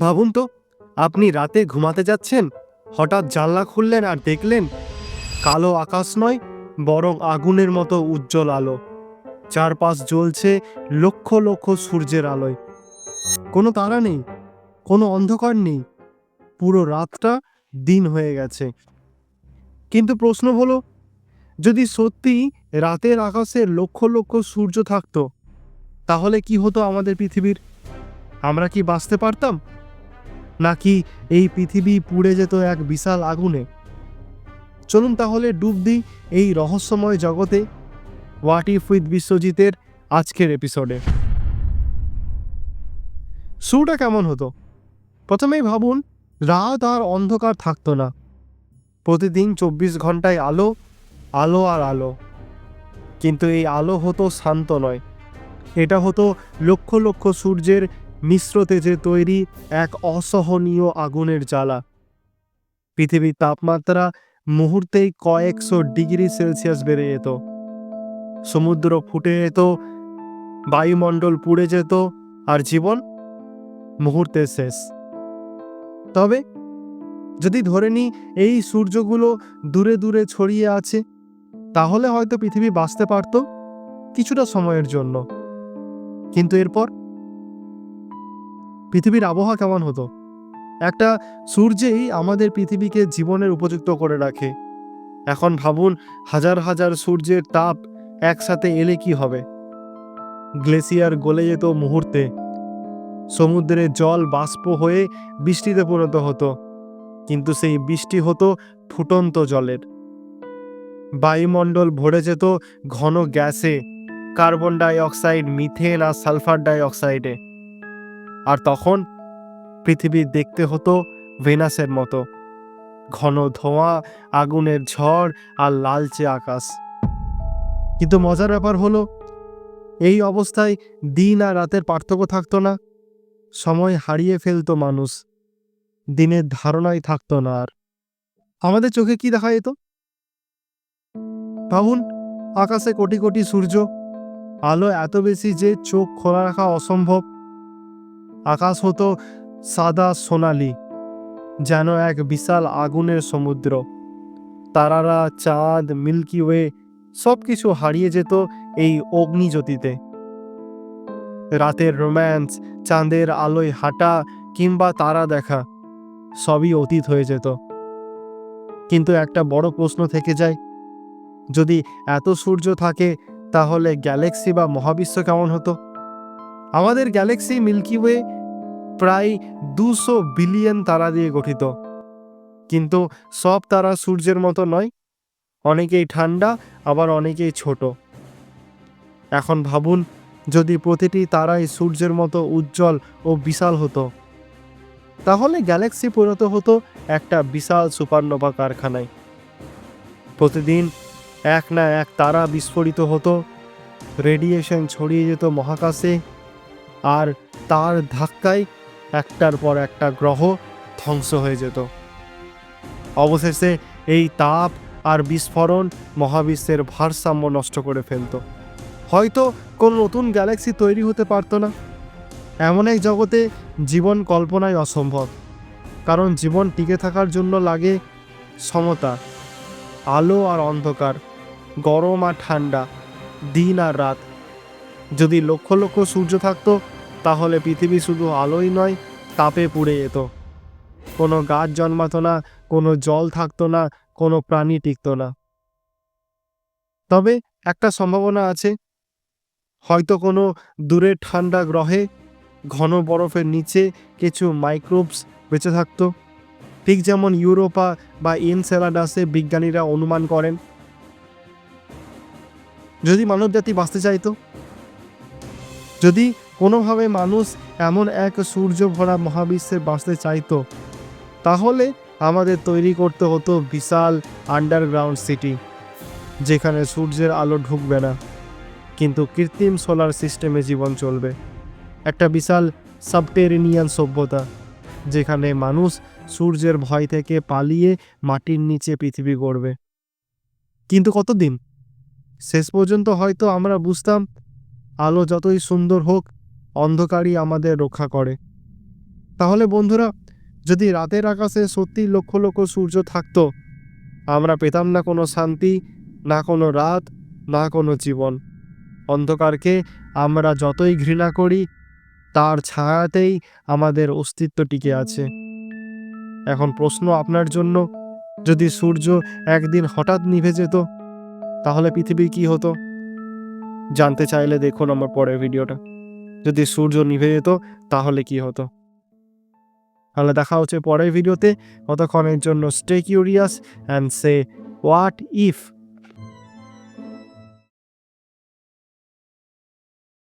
ভাবুন তো, আপনি রাতে ঘুমাতে যাচ্ছেন, হঠাৎ জানলা খুললেন আর দেখলেন কালো আকাশ নয়, বরং আগুনের মতো উজ্জ্বল আলো। চারপাশ জ্বলছে লক্ষ লক্ষ সূর্যের আলোয়। কোনো তারা নেই, কোনো অন্ধকার নেই। পুরো রাতটা দিন হয়ে গেছে। কিন্তু প্রশ্ন হলো, যদি সত্যি রাতের আকাশে লক্ষ লক্ষ সূর্য থাকতো, তাহলে কি হতো আমাদের পৃথিবীর? আমরা কি বাঁচতে পারতাম? নাকি এই পৃথিবী পুড়ে যেত এক বিশাল আগুনে? চলুন তাহলে ডুব দিই এই রহস্যময় জগতে। হোয়াট ইফ উইথ বিশ্বজিতের আজকের এপিসোডে শুরুটা কেমন হতো? প্রথমেই ভাবুন, রাত আর অন্ধকার থাকতো না। প্রতিদিন চব্বিশ ঘন্টায় আলো আলো আর আলো। কিন্তু এই আলো হতো শান্ত নয়। এটা হতো লক্ষ লক্ষ সূর্যের মিশ্র তেজে তৈরি এক অসহনীয় আগুনের জ্বালা। পৃথিবীর তাপমাত্রা মুহূর্তেই কয়েকশো ডিগ্রি সেলসিয়াস বেড়ে যেত। সমুদ্র ফুটে যেত, বায়ুমণ্ডল পুড়ে যেত, আর জীবন মুহূর্তে শেষ। তবে যদি ধরে নিই, এই সূর্যগুলো দূরে দূরে ছড়িয়ে আছে, তাহলে হয়তো পৃথিবী বাঁচতে পারত কিছুটা সময়ের জন্য। কিন্তু এরপর পৃথিবীর আবহাওয়া কেমন হতো? একটা সূর্যেই আমাদের পৃথিবীকে জীবনের উপযুক্ত করে রাখে। এখন ভাবুন, হাজার হাজার সূর্যের তাপ একসাথে এলে কি হবে? গ্লেসিয়ার গলে যেত মুহূর্তে। সমুদ্রে জল বাষ্প হয়ে বৃষ্টিতে পরিণত হতো। কিন্তু সেই বৃষ্টি হতো ফুটন্ত জলের। বায়ুমণ্ডল ভরে যেত ঘন গ্যাসে, কার্বন ডাই অক্সাইড মিথেন আর সালফার ডাই অক্সাইডে আর তখন পৃথিবী দেখতে হতো ভেনাসের মতো। ঘন ধোঁয়া, আগুনের ঝড় আর লালচে আকাশ। কিন্তু মজার ব্যাপার হলো, এই অবস্থায় দিন আর রাতের পার্থক্য থাকতো না। সময় হারিয়ে ফেলতো মানুষ। দিনের ধারণাই থাকতো না আর। আমাদের চোখে কি দেখা যেত? ভাবুন, আকাশে কোটি কোটি সূর্য। আলো এত বেশি যে চোখ খোলা রাখা অসম্ভব। আকাশ হতো সাদা সোনালি, যেন এক বিশাল আগুনের সমুদ্র। তারারা চাঁদ, মিল্কি ওয়ে সব কিছু হারিয়ে যেত এই অগ্নিজ্যোতিতে। রাতের রোম্যান্স, চাঁদের আলোয় হাঁটা কিংবা তারা দেখা, সবই অতীত হয়ে যেত। কিন্তু একটা বড় প্রশ্ন থেকে যায়, যদি এত সূর্য থাকে, তাহলে গ্যালাক্সি বা মহাবিশ্ব কেমন হতো? আমাদের গ্যালাক্সি মিল্কি ওয়ে প্রায় দুশো বিলিয়ন তারা দিয়ে গঠিত। কিন্তু সব তারা সূর্যের মতো নয়, অনেকেই ঠান্ডা, আবার অনেকেই ছোট। এখন ভাবুন, যদি প্রতিটি তারাই সূর্যের মতো উজ্জ্বল ও বিশাল হতো, তাহলে গ্যালাক্সি পরিণত হতো একটা বিশাল সুপারনোভা কারখানায়। প্রতিদিন এক না এক তারা বিস্ফোরিত হতো, রেডিয়েশন ছড়িয়ে যেত মহাকাশে আর তার ধাক্কায় একটার পর একটা গ্রহ ধ্বংস হয়ে যেত। অবশেষে এই তাপ আর বিস্ফোরণ মহাবিশ্বের ভারসাম্য নষ্ট করে ফেলত। হয়তো কোনো নতুন গ্যালাক্সি তৈরি হতে পারতো না। এমন এক জগতে জীবন কল্পনায় অসম্ভব, কারণ জীবন টিকে থাকার জন্য লাগে সমতা, আলো আর অন্ধকার, গরম আর ঠান্ডা, দিন আর রাত। যদি লক্ষ লক্ষ সূর্য থাকতো, তাহলে পৃথিবী শুধু আলোই নয়, তাপে পুড়ে যেত। কোনো গাছ জন্মাতো না, কোনো জল থাকতো না, কোনো প্রাণী টিকতো না। তবে একটা সম্ভাবনা আছে। হয়তো কোনো দূরের ঠান্ডা গ্রহে, ঘন বরফের নিচে কিছু মাইক্রোবস বেঁচে থাকতো। ঠিক যেমন ইউরোপা বা এনসেলাডাসে বিজ্ঞানীরা অনুমান করেন। যদি মানবজাতি বাঁচতে চাইতো যদি কোনোভাবে মানুষ এমন এক সূর্য ভরা মহাবিশ্বে বাঁচতে চাইতো, তাহলে আমাদের তৈরি করতে হতো বিশাল আন্ডারগ্রাউন্ড সিটি যেখানে সূর্যের আলো ঢুকবে না, কিন্তু কৃত্রিম সোলার সিস্টেমে জীবন চলবে। একটা বিশাল সাবটেরিনিয়ান সভ্যতা, যেখানে মানুষ সূর্যের ভয় থেকে পালিয়ে মাটির নিচে পৃথিবী গড়বে। কিন্তু কতদিন? শেষ পর্যন্ত হয়তো আমরা বুঝতাম আলো যতই সুন্দর হোক, অন্ধকারই আমাদের রক্ষা করে। তাহলে বন্ধুরা, যদি রাতের আকাশে সত্যি লক্ষ লক্ষ সূর্য থাকতো, আমরা পেতাম না কোনো শান্তি, না কোনো রাত, না কোনো জীবন। অন্ধকারকে আমরা যতই ঘৃণা করি, তার ছায়াতেই আমাদের অস্তিত্ব টিকে আছে। এখন প্রশ্ন আপনার জন্য, যদি সূর্য একদিন হঠাৎ নিভে যেত, তাহলে পৃথিবী কি হতো? জানতে চাইলে দেখুন আমার পরের ভিডিওটা। যদি সূর্য নিভে যেত, তাহলে কি হতো? তাহলে দেখা হচ্ছে পরের ভিডিওতে। কতক্ষণের জন্য stay curious and say what if